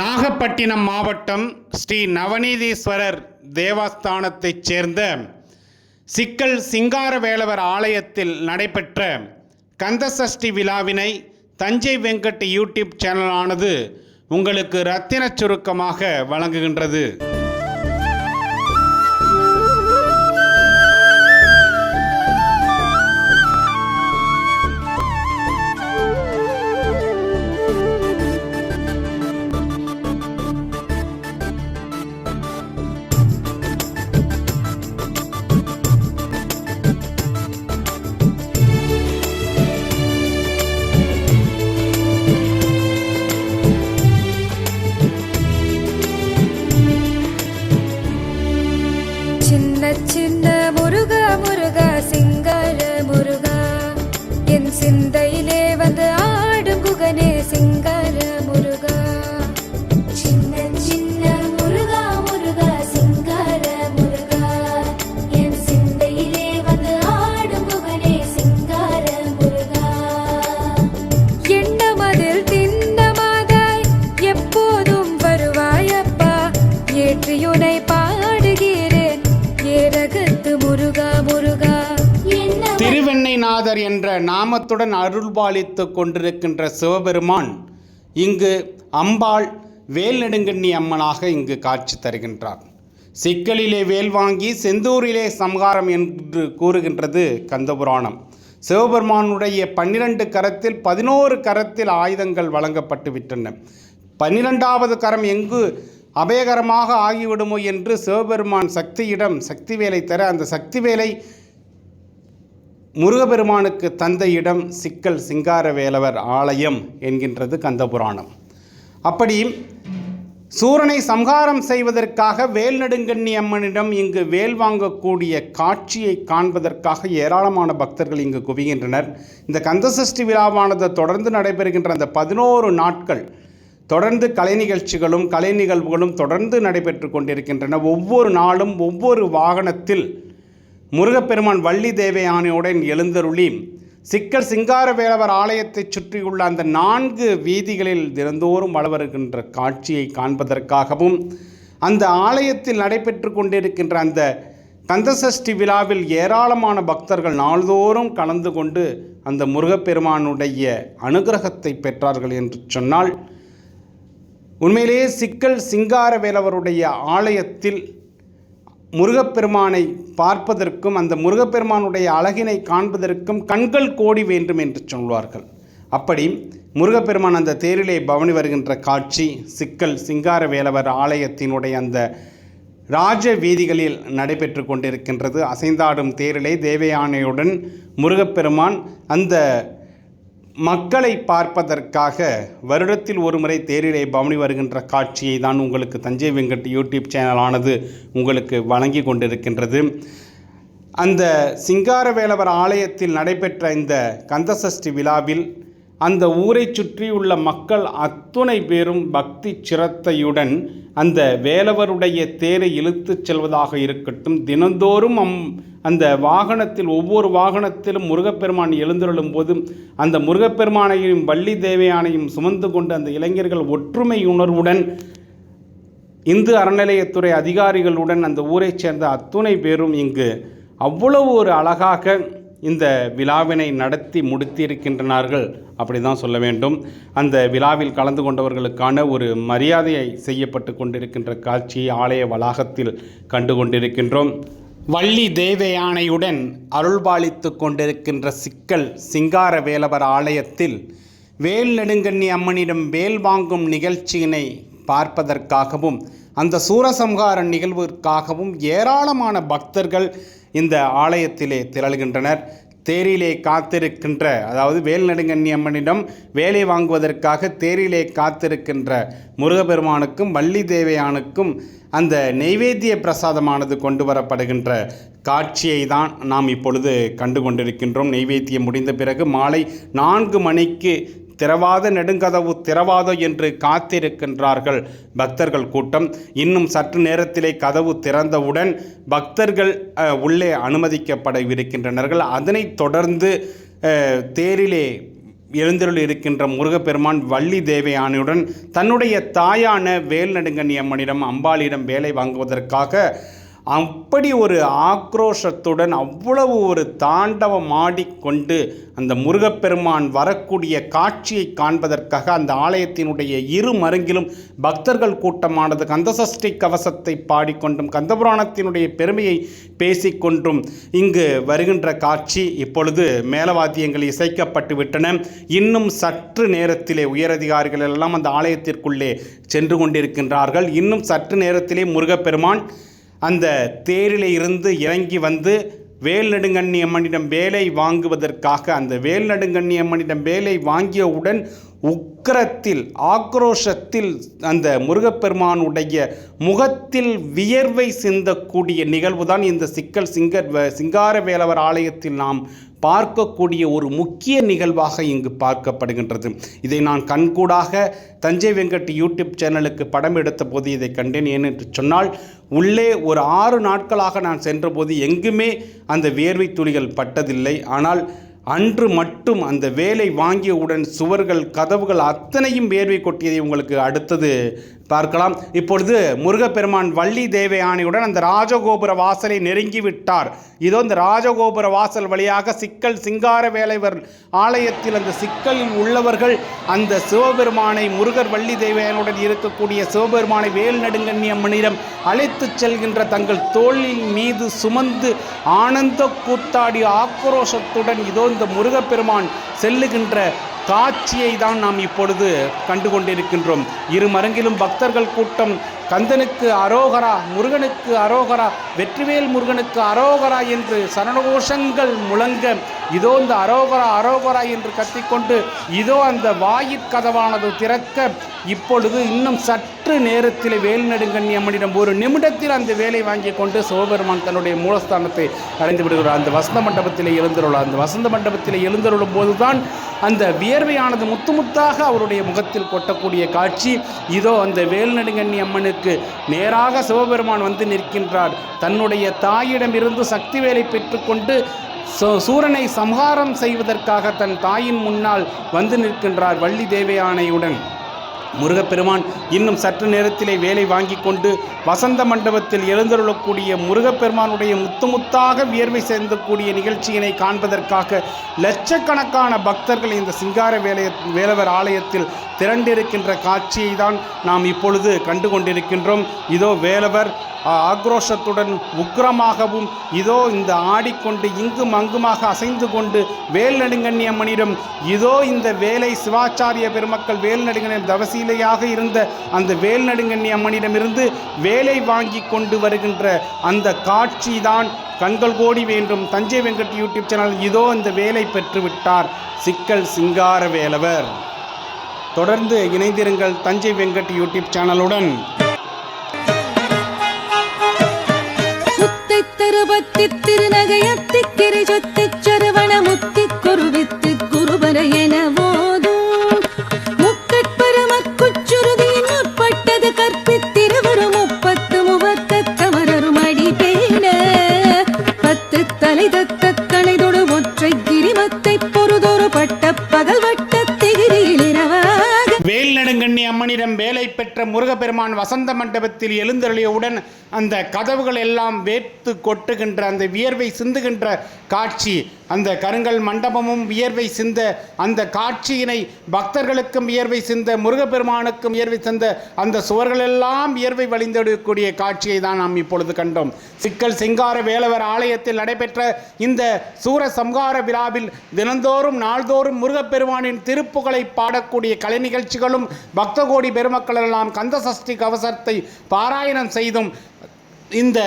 நாகப்பட்டினம் மாவட்டம் ஸ்ரீ நவநீதீஸ்வரர் தேவஸ்தானத்தைச் சேர்ந்த சிக்கல் சிங்காரவேலவர் ஆலயத்தில் நடைபெற்ற கந்தசஷ்டி விழாவினை தஞ்சை வெங்கட் யூடியூப் சேனலானது உங்களுக்கு ரத்தினச் சுருக்கமாக வழங்குகின்றது. நாமத்துடன் அருள்பாலித்து கொண்டிருக்கின்ற சிவபெருமான் இங்கு அம்பாள் வேல் நெடுங்கண்ணி அம்மனாக இங்கு காட்சி தருகின்றார். சிக்கலிலே வேல் வாங்கி செந்தூரிலே சம்ஹாரம் என்று கூறுகின்றது கந்தபுராணம். சிவபெருமானுடைய பன்னிரண்டு கரத்தில் பதினோரு கரத்தில் ஆயுதங்கள் வழங்கப்பட்டு விட்டன. பன்னிரெண்டாவது கரம் எங்கு அபயகரமாக ஆகிவிடுமோ என்று சிவபெருமான் சக்தியிடம் சக்தி வேலை தர அந்த சக்தி வேலை முருகபெருமானுக்கு தந்த இடம் சிக்கல் சிங்காரவேலவர் ஆலயம் என்கின்றது கந்தபுராணம். அப்படி சூரனை சம்ஹாரம் செய்வதற்காக வேல் நெடுங்கண்ணி அம்மனிடம் இங்கு வேல் வாங்கக்கூடிய காட்சியை காண்பதற்காக ஏராளமான பக்தர்கள் இங்கு குவிகின்றனர். இந்த கந்தசஷ்டி விழாவானது தொடர்ந்து நடைபெறுகின்ற அந்த பதினோரு நாட்கள் தொடர்ந்து கலை நிகழ்ச்சிகளும் கலை நிகழ்வுகளும் தொடர்ந்து நடைபெற்று கொண்டிருக்கின்றன. ஒவ்வொரு நாளும் ஒவ்வொரு வாகனத்தில் முருகப்பெருமான் வள்ளி தேவயானையுடன் எழுந்தருளி சிக்கல் சிங்காரவேலவர் ஆலயத்தைச் சுற்றியுள்ள அந்த நான்கு வீதிகளில் தினந்தோறும் வளவருகின்ற காட்சியை காண்பதற்காகவும் அந்த ஆலயத்தில் நடைபெற்று கொண்டிருக்கின்ற அந்த கந்தசஷ்டி விழாவில் ஏராளமான பக்தர்கள் நாள்தோறும் கலந்து கொண்டு அந்த முருகப்பெருமானுடைய அனுகிரகத்தை பெற்றார்கள் என்று சொன்னால் உண்மையிலேயே சிக்கல் சிங்காரவேலவருடைய ஆலயத்தில் முருகப்பெருமானை பார்ப்பதற்கும் அந்த முருகப்பெருமானுடைய அழகினை காண்பதற்கும் கண்கள் கோடி வேண்டும் என்று சொல்வார்கள். அப்படி முருகப்பெருமான் அந்த தேரிலே பவனி வருகின்ற காட்சி சிக்கல் சிங்கார வேலவர் ஆலயத்தினுடைய அந்த ராஜ வீதிகளில் நடைபெற்று கொண்டிருக்கின்றது. அசைந்தாடும் தேரிலே தேவயானையுடன் முருகப்பெருமான் அந்த மக்களை பார்ப்பதற்காக வருடத்தில் ஒருமுறை தேரிலே பவனி வருகின்ற காட்சியை தான் உங்களுக்கு தஞ்சை வெங்கட் யூடியூப் சேனலானது உங்களுக்கு வழங்கி கொண்டிருக்கின்றது. அந்த சிங்காரவேலவர் ஆலயத்தில் நடைபெற்ற இந்த கந்தசஷ்டி விழாவில் அந்த ஊரைச் சுற்றியுள்ள மக்கள் அத்துணை பேரும் பக்தி சிரத்தையுடன் அந்த வேலவருடைய தேரை இழுத்துச் செல்வதாக இருக்கட்டும் தினந்தோறும் அம் அந்த வாகனத்தில் ஒவ்வொரு வாகனத்திலும் முருகப்பெருமான் எழுந்தருளும் போதும் அந்த முருகப்பெருமானையும் வள்ளி தேவையானையும் சுமந்து கொண்டு அந்த இளைஞர்கள் ஒற்றுமை உணர்வுடன் இந்து அறநிலையத்துறை அதிகாரிகளுடன் அந்த ஊரைச் சேர்ந்த அத்துணை பேரும் இங்கு அவ்வளவு ஒரு அழகாக இந்த விழாவினை நடத்தி முடித்திருக்கின்றனார்கள். அப்படி தான் சொல்ல வேண்டும். அந்த விழாவில் கலந்து கொண்டவர்களுக்கான ஒரு மரியாதையை செய்யப்பட்டு கொண்டிருக்கின்ற காட்சியை ஆலய வளாகத்தில் கண்டு கொண்டிருக்கின்றோம். வள்ளி தேவயானையுடன் அருள்பாலித்து கொண்டிருக்கின்ற சிக்கல் சிங்காரவேலவர் ஆலயத்தில் வேல் நெடுங்கண்ணி அம்மனிடம் வேல் வாங்கும் நிகழ்ச்சியினை பார்ப்பதற்காகவும் அந்த சூரசம்ஹார நிகழ்விற்காகவும் ஏராளமான பக்தர்கள் இந்த ஆலயத்திலே திரள்கின்றனர். தேரிலே காத்திருக்கின்ற அதாவது வேல்நெடுங்கண்ணி அம்மனிடம் வேலை வாங்குவதற்காக தேரிலே காத்திருக்கின்ற முருகப்பெருமானுக்கும் வள்ளி தேவையானுக்கும் அந்த நெய்வேத்திய பிரசாதமானது கொண்டு வரப்படுகின்ற காட்சியை தான் நாம் இப்பொழுது கண்டு கொண்டிருக்கின்றோம் நெய்வேத்தியம் முடிந்த பிறகு மாலை நான்கு மணிக்கு திறவாத நெடுங்கதவு திறவாதோ என்று காத்திருக்கின்றார்கள். பக்தர்கள் கூட்டம். இன்னும் சற்று நேரத்திலே கதவு திறந்தவுடன் பக்தர்கள் உள்ளே அனுமதிக்கப்பட இருக்கின்றனர்கள் அதனைத் தொடர்ந்து தேரிலே எழுந்தருள் இருக்கின்ற முருகப்பெருமான் வள்ளி தேவையானையுடன் தன்னுடைய தாயான வேல்நடுங்கண்ணி அம்மனிடம் அம்பாளிடம் வேலை வாங்குவதற்காக அப்படி ஒரு ஆக்ரோஷத்துடன் அவ்வளவு ஒரு தாண்டவம் ஆடிக்கொண்டு அந்த முருகப்பெருமான் வரக்கூடிய காட்சியை காண்பதற்காக அந்த ஆலயத்தினுடைய இரு மருங்கிலும் பக்தர்கள் கூட்டமானது கந்தசஷ்டி கவசத்தை பாடிக்கொண்டும் கந்தபுராணத்தினுடைய பெருமையை பேசிக்கொண்டும் இங்கு வருகின்ற காட்சி இப்பொழுது மேலவாத்தியங்கள் இசைக்கப்பட்டு விட்டன. இன்னும் சற்று நேரத்திலே உயரதிகாரிகள் எல்லாம் அந்த ஆலயத்திற்குள்ளே சென்று கொண்டிருக்கின்றார்கள். இன்னும் சற்று நேரத்திலே முருகப்பெருமான் அந்த தேரிலே இருந்து இறங்கி வந்து வேல் நெடுங்கண்ணி அம்மனிடம் வேலை வாங்குவதற்காக அந்த வேல் நெடுங்கண்ணி அம்மனிடம் வேலை வாங்கியவுடன் உக்கிரத்தில் ஆக்ரோஷத்தில் அந்த முருகப்பெருமானுடைய முகத்தில் வியர்வை சிந்தக்கூடிய நிகழ்வுதான் இந்த சிக்கல் சிங்கர் சிங்கார வேலவர் ஆலயத்தில் நாம் பார்க்கக்கூடிய ஒரு முக்கிய நிகழ்வாக இங்கு பார்க்கப்படுகின்றது. இதை நான் கண்கூடாக தஞ்சை வெங்கட் யூடியூப் சேனலுக்கு படம் எடுத்த போது இதை கண்டேன். ஏனென்று சொன்னால் உள்ளே ஒரு ஆறு நாட்களாக நான் சென்றபோது எங்குமே அந்த வேர்வை துளிகள் பட்டதில்லை. ஆனால் அன்று மட்டும் அந்த வேலை வாங்கியவுடன் சுவர்கள் கதவுகள் அத்தனையும் வேர்வை கொட்டியதை உங்களுக்கு அடுத்தது பார்க்கலாம். இப்பொழுது முருகப்பெருமான் வள்ளி தேவயானியுடன் அந்த ராஜகோபுர வாசலை நெருங்கி விட்டார் இதோ இந்த ராஜகோபுர வாசல் வழியாக சிக்கல் சிங்கார வேலைவர் ஆலயத்தில் அந்த சிக்கலில் உள்ளவர்கள் அந்த சிவபெருமானை முருகர் வள்ளி தேவயானுடன் இருக்கக்கூடிய சிவபெருமானை வேல் நடுங்கண்ணி அம்மனிடம் அழைத்துச் செல்கின்ற தங்கள் தோளின் மீது சுமந்து ஆனந்த கூத்தாடி ஆக்ரோஷத்துடன் இதோ இந்த முருகப்பெருமான் செல்லுகின்ற காட்சியை தான் நாம் இப்பொழுது கண்டு கொண்டிருக்கின்றோம் இரு மரங்கிலும் பக்தர்கள் கூட்டம் கந்தனுக்கு அரோகரா முருகனுக்கு அரோகரா வெற்றிவேல் முருகனுக்கு அரோகரா என்று சரணகோஷங்கள் முழங்க இதோ இந்த அரோகரா அரோகரா என்று கத்திக்கொண்டு இதோ அந்த வாயிற்கதவானது திறக்க இப்பொழுது இன்னும் சற்று நேரத்தில் வேல் நெடுங்கண்ணி அம்மனிடம் ஒரு நிமிடத்தில் அந்த வேலை வாங்கி கொண்டு சிவபெருமான் தன்னுடைய மூலஸ்தானத்தை அடைந்து விடுகிறார். அந்த வசந்த மண்டபத்தில் எழுந்தருளார் அந்த வசந்த மண்டபத்தில் எழுந்தருளும் போதுதான் அந்த வியர்வையானது முத்து முத்தாக அவருடைய முகத்தில் கொட்டக்கூடிய காட்சி. இதோ அந்த வேல் நெடுங்கண்ணி அவர்களுக்கு நேராக சிவபெருமான் வந்து நிற்கின்றார். தன்னுடைய தாயிடமிருந்து சக்தி வேலை பெற்றுக்கொண்டு சூ- சூரனை சம்ஹாரம் செய்வதற்காக தன் தாயின் முன்னால் வந்து நிற்கின்றார் வள்ளி தேவயானையுடன் முருகப்பெருமான் இன்னும் சற்று நேரத்திலே வேலை வாங்கி கொண்டு வசந்த மண்டபத்தில் எழுந்தருளக்கூடிய முருகப்பெருமானுடைய முத்து முத்தாக வியர்வை சேர்ந்தக்கூடிய நிகழ்ச்சியினை காண்பதற்காக லட்சக்கணக்கான பக்தர்கள் இந்த சிங்கார வேலைய வேலவர் ஆலயத்தில் திரண்டிருக்கின்ற காட்சியை தான் நாம் இப்பொழுது கண்டு கொண்டிருக்கின்றோம் இதோ வேலவர் ஆக்ரோஷத்துடன் உக்கிரமாகவும் இதோ இந்த ஆடிக்கொண்டு இங்கும் அங்குமாக அசைந்து கொண்டு வேல் நடுங்கண்ணி அம்மனிடம் இதோ இந்த வேலை சிவாச்சாரிய பெருமக்கள் வேல் நடுங்கண்ணி தவசீலையாக இருந்த அந்த வேல் நடுங்கண்ணி அம்மனிடமிருந்து வேலை வாங்கி கொண்டு வருகின்ற அந்த காட்சி தான் கண்கள் கோடி வேண்டும். தஞ்சை வெங்கட் யூடியூப் சேனல் இதோ இந்த வேலை பெற்றுவிட்டார். சிக்கல் சிங்கார வேலவர். தொடர்ந்து இணைந்திருங்கள் தஞ்சை வெங்கட் யூடியூப் சேனலுடன். கருபத்தி திருநகையத்தி கிரி சொத்தி சரவண முத்தி குருவித்து குருபர என கற்பித்திருவரு முப்பத்து அடி பேண பத்து தலை தத்த கணைதொடு ஒற்றை கிரிமத்தை பொறுதொரு பட்ட பகல் வட்ட திகிரியில் இரவாக வேல் நடுங்கண்ணி அம்மனிடம் வேலை பெற்ற முருகப்பெருமான் வசந்த மண்டபத்தில் எழுந்தருளியவுடன் அந்த கதவுகள் எல்லாம் வேர்த்து கொட்டுகின்ற அந்த வியர்வை சிந்துகின்ற காட்சி. அந்த கருங்கல் மண்டபமும் வியர்வை சிந்த அந்த காட்சியினை பக்தர்களுக்கும் வியர்வை சிந்த முருகப்பெருமானுக்கும் வியர்வை சிந்த அந்த சுவர்களெல்லாம் வியர்வை வழிந்தெடுக்கக்கூடிய காட்சியை தான் நாம் இப்பொழுது கண்டோம். சிக்கல் சிங்கார வேலவர் ஆலயத்தில் நடைபெற்ற இந்த சூர சம்ஹார விழாவில் தினந்தோறும் நாள்தோறும் முருகப்பெருமானின் திருப்புகளை பாடக்கூடிய கலை நிகழ்ச்சிகளும் பக்த கோடி பெருமக்கள் எல்லாம் கந்த சஷ்டி கவசத்தை பாராயணம் செய்தும் இந்த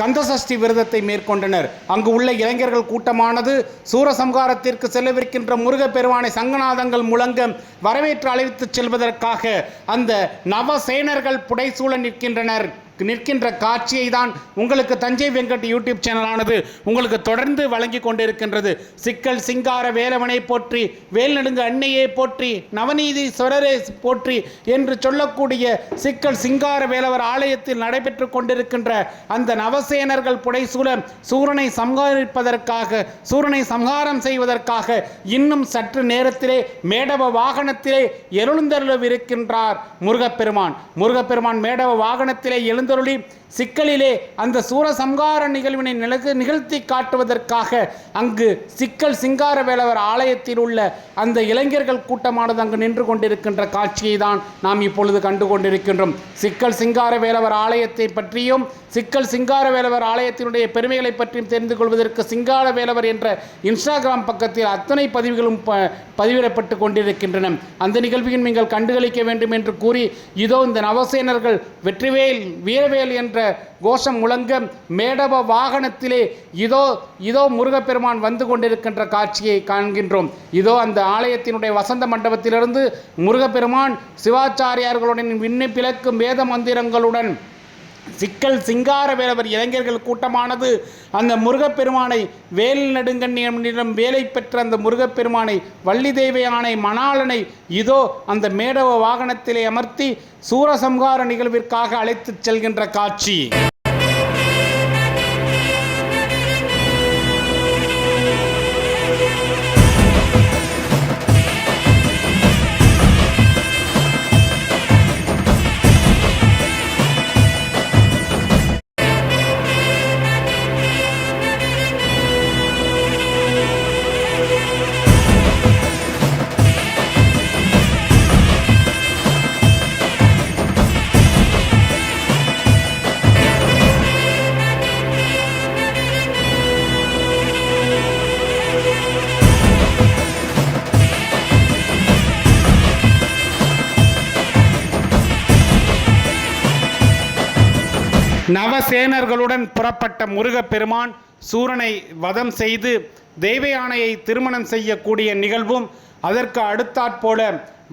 கந்தசஷ்டி விரதத்தை மேற்கொண்டனர். அங்கு உள்ள இளைஞர்கள் கூட்டமானது சூரசம்ஹாரத்திற்கு செல்லவிருக்கின்ற முருகப்பெருமானை சங்கநாதங்கள் முழங்க வரவேற்று அழைத்துச் செல்வதற்காக அந்த நவசேனர்கள் புடைசூழ நிற்கின்றனர். நிற்கின்ற காட்சியை தான் உங்களுக்கு தஞ்சை வெங்கட் யூடியூப் சேனலானது உங்களுக்கு தொடர்ந்து வழங்கி கொண்டிருக்கின்றது. சிக்கல் சிங்கார வேலவனை போற்றி வேல்நடுங்க அன்னையை போற்றி நவநீதி சொரரே போற்றி என்று சொல்லக்கூடிய சிக்கல் சிங்கார வேலவர் ஆலயத்தில் நடைபெற்று கொண்டிருக்கின்ற அந்த நவசேனர்கள் புடைசூழ சூரனை சம்ஹரிப்பதற்காக சூரனை சம்ஹாரம் செய்வதற்காக இன்னும் சற்று நேரத்திலே மேடவ வாகனத்திலே எழுந்தருளவிருக்கின்றார் முருகப்பெருமான். முருகப்பெருமான் மேடவ வாகனத்திலே எழுந்தருளி சிக்கலிலே அந்த சூரசம்ஹார நிகழ்வினை நிலகு நிகழ்த்தி காட்டுவதற்காக அங்கு சிக்கல் சிங்கார வேலவர் ஆலயத்தில் உள்ள அந்த இளைஞர்கள் கூட்டமானது அங்கு நின்று கொண்டிருக்கின்ற காட்சியை தான் நாம் இப்பொழுது கண்டு கொண்டிருக்கின்றோம். சிக்கல் சிங்கார வேலவர் ஆலயத்தை பற்றியும் சிக்கல் சிங்கார வேலவர் ஆலயத்தினுடைய பெருமைகளை பற்றியும் தெரிந்து கொள்வதற்கு சிங்கார வேலவர் என்ற இன்ஸ்டாகிராம் பக்கத்தில் அத்தனை பதிவுகளும் ப பதிவிடப்பட்டு கொண்டிருக்கின்றன. அந்த நிகழ்வையும் நீங்கள் கண்டுகளிக்க வேண்டும் என்று கூறி இதோ இந்த நவசேனர்கள் வெற்றிவேல் வீரவேல் என்ற கோஷம் முழங்க மேடவ வாகனத்திலே இதோ இதோ முருகப்பெருமான் வந்து கொண்டிருக்கின்ற காட்சியை காண்கின்றோம். இதோ அந்த ஆலயத்தினுடைய வசந்த மண்டபத்திலிருந்து முருகப்பெருமான் சிவாச்சாரியார்களுடன் விண்ணப்பிலக்கும் வேத மந்திரங்களுடன் சிக்கல் சிங்கார வேலவர் இளைஞர்கள் கூட்டமானது. அந்த முருகப்பெருமானை வேல் நெடுங்கண்ணிடம் வேலை பெற்ற அந்த முருகப்பெருமானை வள்ளி தேவையானை மணாளனை இதோ அந்த மேடவ வாகனத்திலே அமர்த்தி சூரசம்ஹார நிகழ்விற்காக அழைத்துச் செல்கின்ற காட்சி. நவசேனர்களுடன் புறப்பட்ட முருகப்பெருமான் சூரனை வதம் செய்து தெய்வயானையை திருமணம் செய்யக்கூடிய நிகழ்வும் அதற்கு அடுத்தாற்போல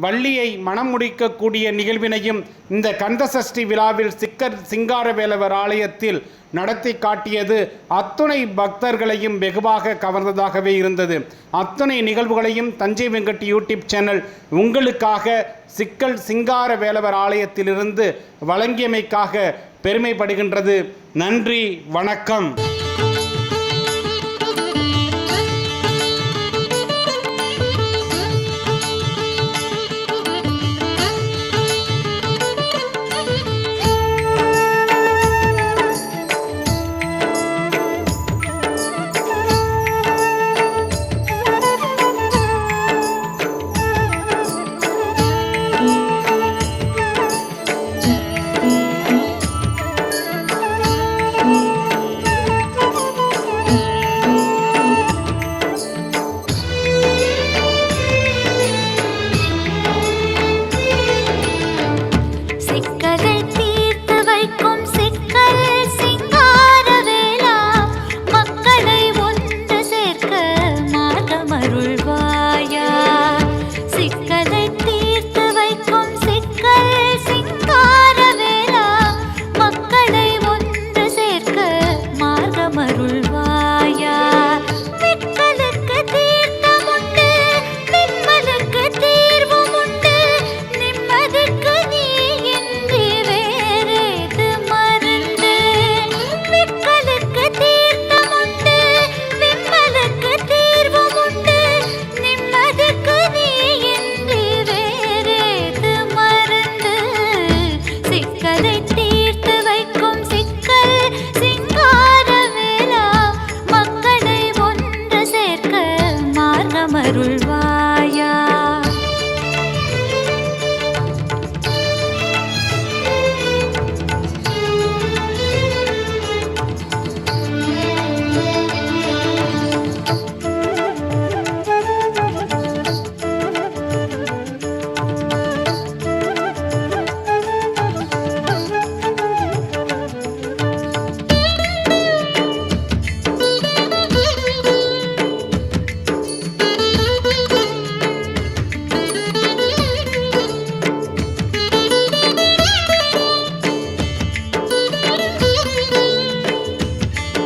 வள்ளியை மணம் முடிக்கக்கூடிய நிகழ்வினையும் இந்த கந்தசஷ்டி விழாவில் சிக்கர் சிங்காரவேலவர் ஆலயத்தில் நடத்தி காட்டியது அத்துணை பக்தர்களையும் வெகுவாக கவர்ந்ததாகவே இருந்தது. அத்துணை நிகழ்வுகளையும் தஞ்சை வெங்கட் யூடியூப் சேனல் உங்களுக்காக சிக்கல் சிங்கார வேலவர் ஆலயத்திலிருந்து வழங்கியமைக்காக பெருமைப்படுகின்றது. நன்றி வணக்கம்.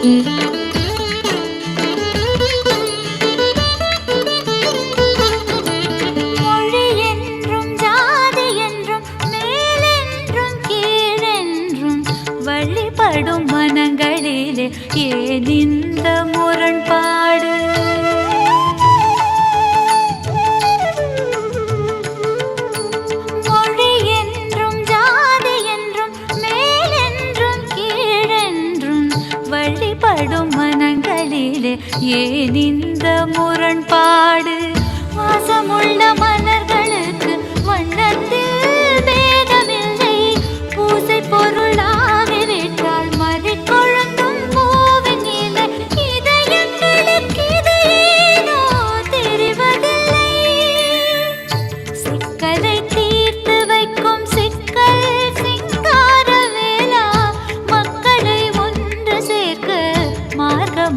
Música வாடும் மனங்களிலே ஏன் இந்த முரண்பாடு? வாசமுள்ள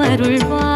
அருள்வா